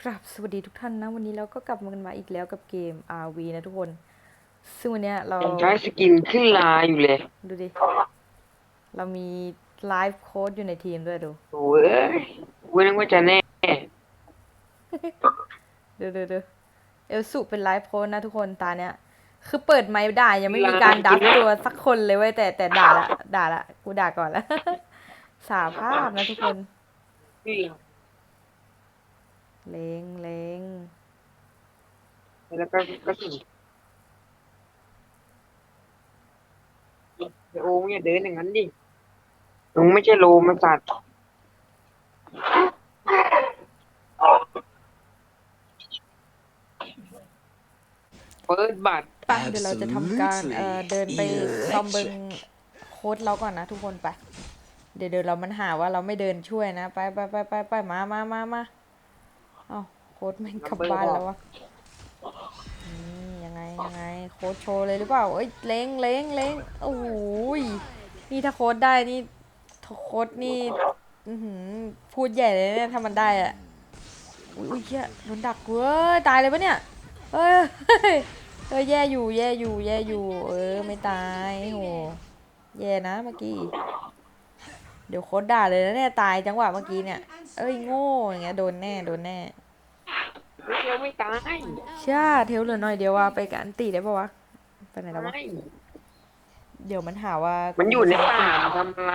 ครับสวัสดีทุกท่านนะ วันนี้เราก็กลับมากันมาอีกแล้วกับเกม RV นะทุกคน ซึ่งวันเนี้ยเรายังใช้สกินขึ้นลายอยู่เลย ดูดิ เรามีไลฟ์โค้ดอยู่ในทีมด้วยดูโอ้ยกูนึกว่าจะแน่ดูดูดูเอลสุเป็นไลฟ์โค้ดนะทุกคนตาเนี้ย คือเปิดไมค์ด่ายังไม่มีการดับตัวสักคนเลยเว้ยแต่แต่ด่าละด่าละกูด่าก่อนละสาภาพนะทุกคนนี่ เลงเลงแล้วก็ก็สุนโอ้ยอย่าเดินอย่างนั้นดิมึงไม่ใช่โลมาสัตว์เปิดบัตรไปเดี๋ยวเราจะทำการเอ่อเดินไปซอมเบิงโค้ดเราก่อนนะทุกคนไป เดี๋ยวเดี๋ยวเรามันหาว่าเราไม่เดินช่วยนะ ไปไปไปไปไปมามามามาเอาโค้ดแม่งกลับบ้านแล้ววะอืมยังไงยังไงโค้ดโชว์เลยหรือเปล่าเอ้ยเล้งเล้งเล้งโอ้โหยนี่ถ้าโค้ดได้นี่โค้ดนี่อื้อหือพูดใหญ่เลยเนี่ยถ้ามันได้อะอุ้ยอุ้ยเหี้ยโดนดักเว้ยตายเลยปะเนี่ยเอ้ยเออแย่อยู่แย่อยู่แย่อยู่ เออไม่ตายโหแย่นะเมื่อกี้ เดี๋ยวโค้ดด่าเลยนะเนี่ยตายจังหวะเมื่อกี้เนี่ย เอ้ยโง่อย่างเงี้ยโดนแน่โดนแน่ไม่เดียวไม่ตายช่าเทลเหลือหน่อยเดียวว่าไปกันตีได้ปะวะไปไหนแล้ววะไม่เดี๋ยวมันหาว่า มันอยู่ในป่ามันทำอะไร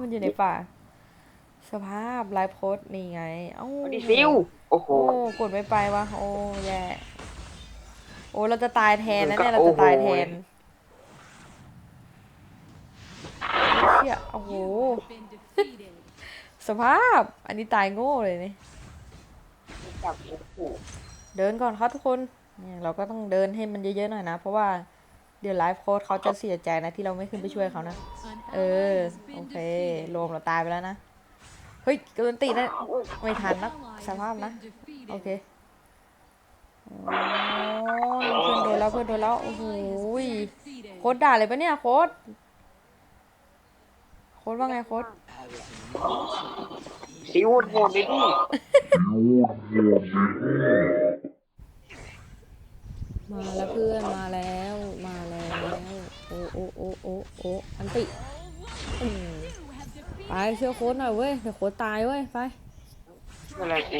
มันอยู่ในป่า สภาพไลฟ์โพสต์นี่ไง เอ้าเอาดิซิวโอ้โหโอ้กดไม่ไปวะโอ้แย่โอ้เราจะตายแทนนะเนี่ยมันก็เราจะตายแทโอ้นโหเชี่ยโอ้โห สภาพ อันนี้ตายโง่เลยนี่ จับโอ้โหเดินก่อนครับทุกคนเนี่ยเราก็ต้องเดินให้มันเยอะๆหน่อยนะ เพราะว่าเดี๋ยวไลฟ์โค้ดเขาจะเสียใจนะที่เราไม่ขึ้นไปช่วยเขานะ เออ โอเคโรมเราตายไปแล้วนะ เฮ้ยกำลังตีนะ ไม่ทันนะสภาพนะ โอเคโอ้เพื่อนโดนแล้วเพื่อนโดนแล้ว โอ้โหยโค้ดด่าเลยปะเนี่ยโค้ด โค้ดว่าไงโค้ดซิวโหดเลยดิมาแล้วเพื่อนมาแล้วมาแล้วโอ้โอ้โอ้โอ้โอ้อันติอืมไปเชื่อโค้ดหน่อยเว้ยเดี๋ยวโค้ดตายเว้ยไปอะไรกู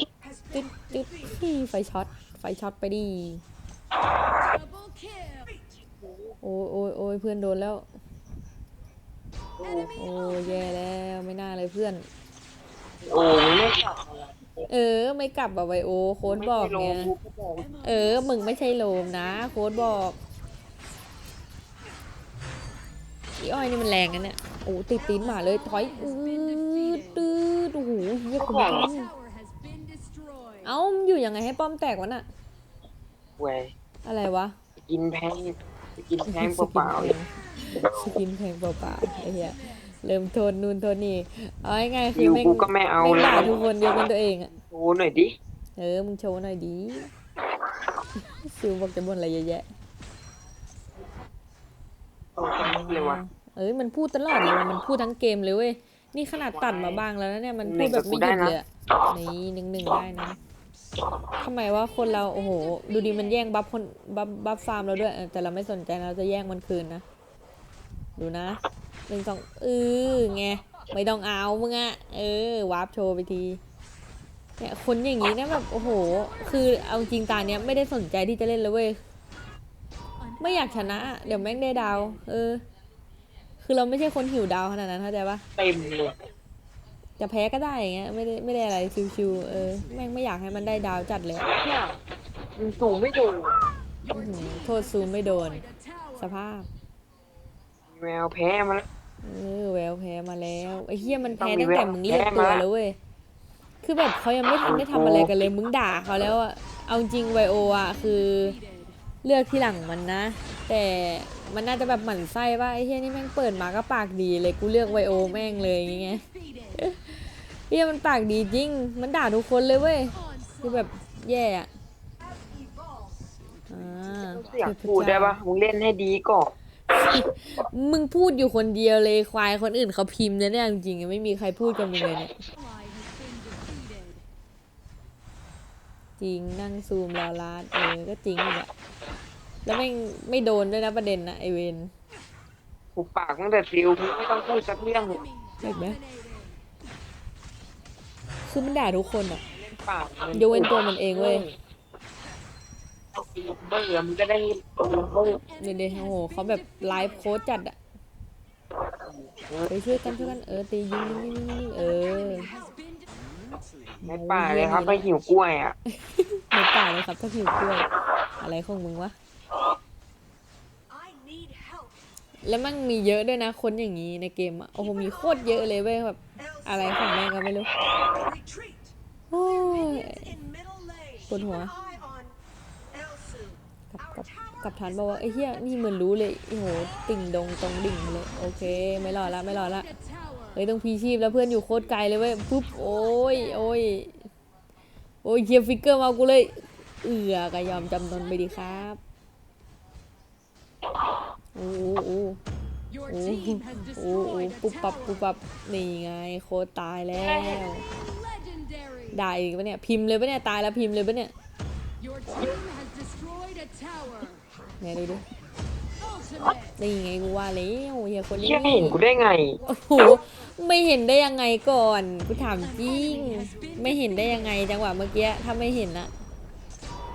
ติดติดที่ไฟช็อตไฟช็อตไปดิโอ้ยโอ้ยโอ้ยเพื่อนโดนแล้ว โอ้ยแย่แล้วไม่น่าเลยเพื่อน โอ้ยไม่กลับเออ ไม่กลับอะไวโอ โค้ดบอกไม่ไงใช่โลกูก็บอกเออ มึงไม่ใช่โลมนะ โค้ดบอกอีอ้อยนี่มันแรงนะเนี่ยโอ้ติดตีนหมาเลยถอยอืดตืดโอ้โหเฮียคุณผู้ชมเอ้ามันอยู่ยังไงให้ป้อมแตกวะน่ะเว้ยอะไรวะกินแพงกินแพงเปล่าๆเลย สกินแพงเปล่าๆไอ้เหี้ยเริ่มโทนนู่นโทนนี่เอาง่ายๆคืซิอวแม่งกูก็ไม่เอาแม่งแล้ด่าวทุกคนยกเป็นตัวเองอะโชว์หน่อยดิเออมึงโชว์หน่อยดีซิวบอกจะบ่นอะไรเยอะแยะโอ้ยเลยวะ เอ้ยมันพูดตลอดเลยว่ะมันพูดทั้งเกมเลยเว้ยนี่ขนาดตัดมาบ้างแล้วนะเนี่ยมันพูดแบบไม่หยุดเลยอะนี่หนึ่งหนึ่งได้นะทำไมว่าคนเราโอ้โห ดูดิมันแย่งบัฟคนบัฟบัฟฟาร์มเราด้วยเออแต่เราไม่สนใจนะเราจะแย่งมันคืนนะ ดูนะหนึ่งสองเออไงไม่ต้องเอามึงอะเออวาร์ปโชว์ไปทีเนี่ยคนอย่างนี้เนี่ยแบบโอ้โห คือเอาจริงตาเนี้ยไม่ได้สนใจที่จะเล่นเลยเว้ยไม่อยากชนะ เดี๋ยวแม่งได้ดาว เออ คือเราไม่ใช่คนหิวดาวขนาดนั้นเข้าใจปะเต็มเลยจะแพ้ก็ได้อย่างเงี้ยไม่ได้ไม่ได้อะไรชิวๆเออแม่งไม่อยากให้มันได้ดาวจัดเลยอะเนี่ยมันสูงไม่โดนอื้อหือโทษซูมไม่โดน สภาพ แมวแพ้มาแล้ว เออแววแพ้มาแล้วไอ้เฮียมันแพ้ต้องมีตั้งแต่มึงเรียกแพ้ตัวมาแล้วเว้ยคือแบบเขายังไม่ทันได้ทำอะไรกันเลยมึงด่าเขาแล้วอะเอาจริงไวโออะคือเลือกที่หลังมันนะ แต่มันน่าจะแบบหมั่นไส้ว่าไอ้เฮียนี่แม่งเปิดมาก็ปากดีเลยกูเลือกไวโอแม่งเลยอย่างเงี้ยเฮียมันปากดีจริง มันด่าทุกคนเลยเว้ยคือแบบแย่อะอ่าอยากพูดได้ปะมึงเล่นให้ดีก่อน มึงพูดอยู่คนเดียวเลยควายคนอื่นเขาพิมพ์เนี่ยเนี่ยจริงๆไม่มีใครพูดกับมึงเลยเนี่ยจริงนั่งซูมรอลาดเออก็จริงอยู่แหละแล้วไม่งไม่โดนด้วยนะประเด็นนะไอเวนผูกปากตั้งแต่ซิลมึงไม่ต้องพูดสักเรื่องเลยเห็นไหมคือมันด่าทุกคนอะเล่นปากมัยกเว้นตัวมันเองเว้ย เบื่อมันก็ได้เบื่อเดี๋ยวเดี๋ยวโอ้โหเขาแบบไลฟ์โค้ดจัดอะไปช่วยกันช่วยกันเออตียิงยิงยิงยิงยิงเออในป่าเลยครับไปหิวกล้วยอะในป่าเลยครับถ้าผิวกล้วย อะไรของมึงวะ แล้วมันมีเยอะด้วยนะคนอย่างนี้ในเกมอะโอ้โหมีโคตรเยอะเลยเว้ยแบบอะไรของแม่งก็ไม่รู้โอ้ยปวดหัวกับ กับกับฐานบอกว่าไอ้เหี้ยนี่เหมือนรู้เลยโอ้โหติ่งดงตรงดิ่งเลยโอเค ไม่รอดละไม่รอดละเฮ้ยต้องพีชีพแล้วเพื่อนอยู่โคตรไกลเลยเว้ยปุ๊บโอ้ยโอ้ยโอ้ยเคียฟิกเกอร์มากูเลย เอือก็ยอมจำนนไปดีครับโอ้โหโอ้โห Your โอ้โอ้ปุ๊บปับปุ๊บปับนี่ไงโคตรตายแล้ว Legendary. ด่าอีกปะเนี่ยพิมพ์เลยปะเนี่ยตายแล้วพิมพ์เลยปะเนี่ย Your team has destroyed a tower. ไหนดูดิ Ultimate. นี่ไงกูว่าแล้วเฮียคนนี้เชื่อไม่เห็นกูได้ไง โอ้โหไม่เห็นได้ยังไงก่อนกูถามจริง ไม่เห็นได้ยังไงจังหวะเมื่อกี้ถ้าไม่เห็นอะ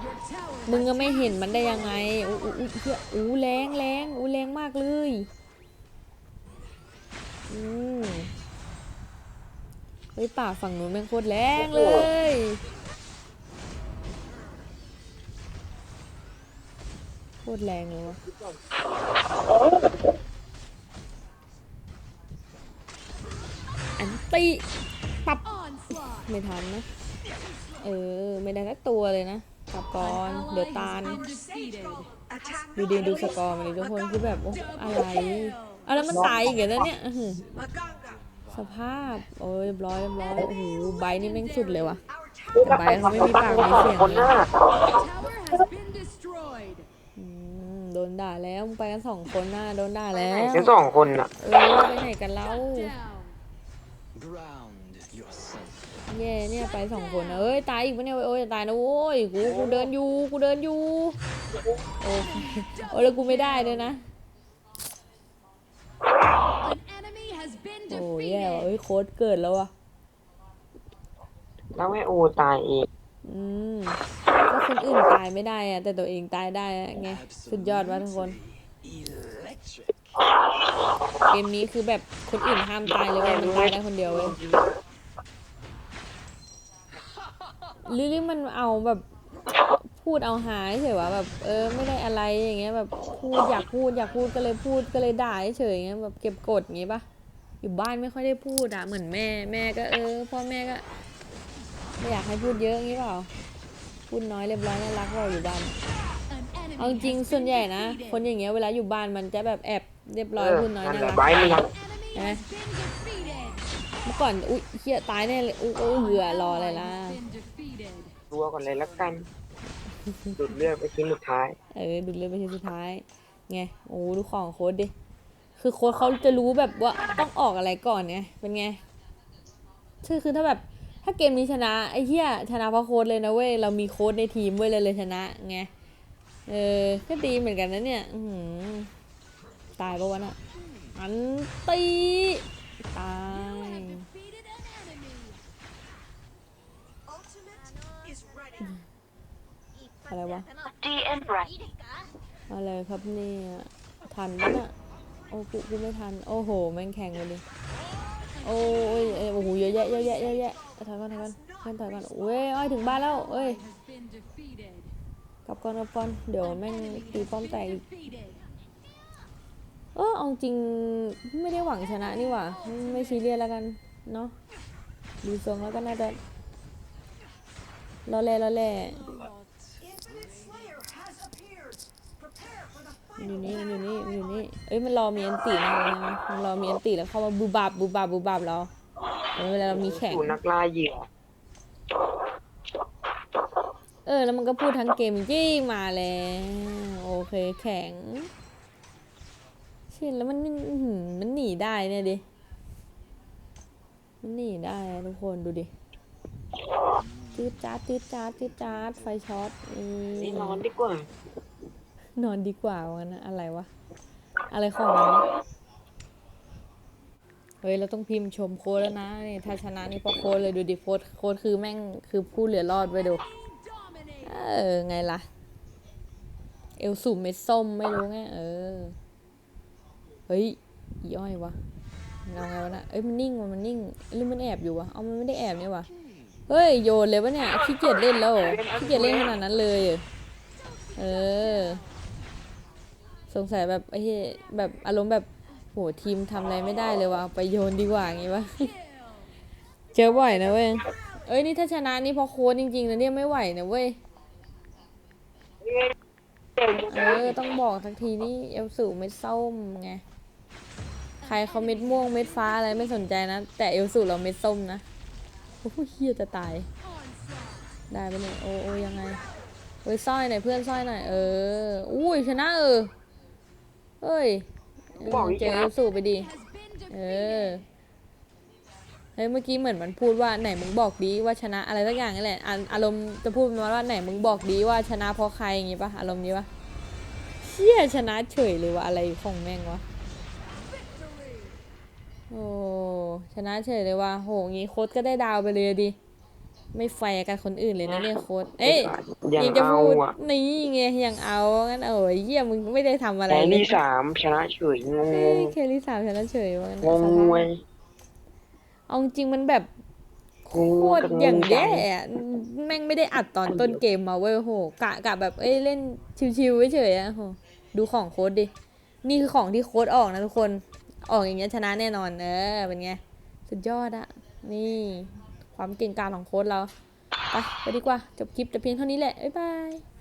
Your tower มึงก็ไม่เห็นมันได้ยังไงอู้อู้อู้เหี้ยอู้แรงแรงอู้แรงมากเลยอืมเฮ้ยป่าฝั่งนู้นแม่งโคตรแรงเลย โคตรแรงเลยวะอันตีปับไม่ทันนะ เออ ไม่ได้สักตัวเลยนะกลับก่อน เดี๋ยวตาลดูดีดูสกอร์มาเลยทุกคนคือแบบโอ้อะไรอาแล้วมันตายอีกแล้วเนี่ยสภาพ โอ้ยเรียบร้อยเรียบร้อยโอ้โหใบนี่แม่งสุดเลยวะแต่ใบเขาไม่มีปากมีเสียงคนหน้า Tower has been destroyed. อืม โดนด่าแล้วมึงไปกันสองคนน่ะโดนด่าแล้วทั้งสองคนอะ เออไปไหนกันเล่า Down. Ground yourself. แย่เนี่ยไปสองคนนะเอ้ยตายอีกปะเนี่ยโอ้ยจะตายนะโว้ยกูกูเดินอยู่กูเดินอยู่โอ้ยโอ้ยแล้วกูไม่ได้ด้วยนะ An enemy has been โอ้ยแย่ว่ะ defeated. เอ้ยโค้ดเกิดแล้วอะ แล้วให้โอตายเองอืมก็ คนอื่นตายไม่ได้อะแต่ตัวเองตายได้อะไงสุดยอดวะทุกคน เกมนี้คือแบบคนอื่นห้ามตายเลยเว้ยมันตายได้คนเดียวเว้ยลิลี่มันเอาแบบพูดเอาหายเฉยๆวะแบบเออไม่ได้อะไรอย่างเงี้ยแบบพูดอยากพูดอยากพูดก็เลยพูดก็เลยด่าเฉยอย่างเงี้ยแบบเก็บกดอย่างงี้ปะอยู่บ้านไม่ค่อยได้พูดอะเหมือนแม่แม่ก็เออพ่อแม่ก็ไม่อยากให้พูดเยอะอย่างงี้เปล่า พูดน้อยเรียบร้อยน่ารักเราอยู่บ้าน An enemy เอาจริง has ส่วน been ใหญ่นะ defeated. คนอย่างเงี้ยเวลาอยู่บ้านมันจะแบบแอบเรียบร้อยเออพูดน้อยนั่นน่าแหละรักไว้มันยัง Enemy has been defeated. เมื่อก่อนอุ้ยเฮียตายแน่เลยอุ้ยอุ้ยเหือรออะไรล่ะ Has been defeated. ตัวก่อนเลยละกันดูดเลือดไปชิ้นสุดท้าย เออดูเลยไปทีสุดท้ายไงโอ้ดูของโค้ดดิคือโค้ดเขาจะรู้แบบว่าต้องออกอะไรก่อนไงเป็นไงคือคือถ้าแบบ ถ้าเกมนี้ชนะไอ้เหี้ยชนะเพราะโค้ดเลยนะเว้ยเรามีโค้ดในทีมเว้ยเลยเลยชนะไงเออก็ดีเหมือนกันนะเนี่ยอื้อหือตายปะวะน่ะอันตีตาย Defeated an enemy. อะไรวะอะไรครับเนี่ยทันปะน่ะโอ้กูกูไม่ทัน โอ้โหแม่งแข่งเลยดิ โอ้ยโอ้โหเยอะแยะเยอะแยะเยอะแยะถอยก่อนถอยก่อนเพื่อนถอยก่อนเว้ยอ้อยถึงบ้านแล้วเอ้ยกลับก่อนกลับก่อนเดี๋ยวแม่งตีป้อมแตกอีกเออเอาจริงไม่ได้หวังชนะนี่หว่า ไม่ซีเรียสแล้วกันเนาะดูทรงแล้วก็น่าจะรอแล่รอแล่ มันอยู่นี่มันอยู่นี่มันอยู่นี่เอ้ยมันรอมีอันตีนะมันรอมีอันตีแล้วเข้ามาบูบับบูบับบูบับเราเออเวลาเรามีแข่งสูนักล่าเหยื่อเออ แล้วมันก็พูดทั้งเกมจี้มาแล้วโอเคแข็งชินแล้วมันมันหนีได้เนี่ยดิมันหนีได้ทุกคนดูดิจืดจ้าดจืดจ้าดจืดจ้าไฟช็อตนี่นี่นอนดีกว่า นอนดีกว่าวันนะอะไรวะ อะไรของมันวะเฮ้ย เราต้องพิมพ์ชมโค้ดแล้วนะนี่ถ้าชนะนี่พราะโค้ดเลยดูดิโค้ดโค้ดคือแม่งคือผู้เหลือรอดไปดู เออ ไงล่ะ เอลสูบเม็ดส้มไม่รู้ไงเออ เฮ้ยอีอ้อยวะเอาไงวะนะเอ้ยมันนิ่งวะมันนิ่งหรือมันแอบอยู่วะเอามันไม่ได้แอบเนี่ยวะเฮ้ยโยนเลยวะเนี่ยขี้เกียจเล่นแล้วขี้เกียจเล่นขนาดนั้นเลย เออ สงสัยแบบไอ้เฮ้ยแบบอารมณ์แบบโหทีมทำอะไรไม่ได้เลยว่ะไปโยนดีกว่างี้วะเจอบ่อยนะเว้ยเอ้ยนี่ถ้าชนะนี่พอโค้ดจริงๆนะเนี่ยไม่ไหวนะเว้ยเออต้องบอกทักทีนี่เอลสูเม็ดส้มไงใครเขาเม็ดม่วงเม็ดฟ้าอะไรไม่สนใจนะ แต่เอลสูเราเม็ดส้มนะโอ้โหเฮียจะตาย ได้ไปเนี่ยโอ้โอยังไงเฮ้ยสร้อยหน่อยเพื่อนสร้อยหน่อยเอออุ้ยชนะเออ เฮ้ยเออบอกอีกเจอนะเอลสูไปดิ Has been เอ defeated. อเฮ้ยเมื่อกี้เหมือนมันพูดว่าไหนมึงบอกดีว่าชนะอะไรสักอย่างนี่แหละอะอารมณ์จะพูดประมาณว่าไหนมึงบอกดีว่าชนะเพราะใครอย่างงี้ปะอารมณ์นี้ปะเชี่ยชนะเฉยเลยว่าอะไรของแม่งวะโอ้ชนะเฉยเลยว่ะโหงี้โค้ดก็ได้ดาวไปเลยดิ ไม่แฟร์กับคนอื่นเลยนะเนี่ยโค้ดเอ้ยยังยังจะเอาพูดอะนี่ไงยังเอางั้นเออเยี่ยมึงไม่ได้ทำอะไรแต่เลยนี่สามชนะเฉยงงเอ้ยเคลลี่สาวชนะเฉยว่างั้นงงสงภาพวยเอาจริงๆมันแบบโคงงตรกับงงอย่างจัแย่อะแม่งไม่ได้อัดตอนต้นเกมมาเว้ยโหกะกะแบบเอ้ยเล่นชิวๆเฉยๆอะโหดูของโค้ดดิ นี่คือของที่โค้ดออกนะทุกคน ออกอย่างเงี้ยชนะแน่นอนเออเป็นไง สุดยอดอะนี่ ความเก่งกาจของโค้ดเรา ไปไปดีกว่า จบคลิปแต่เพียงเท่านี้แหละ บ๊ายบาย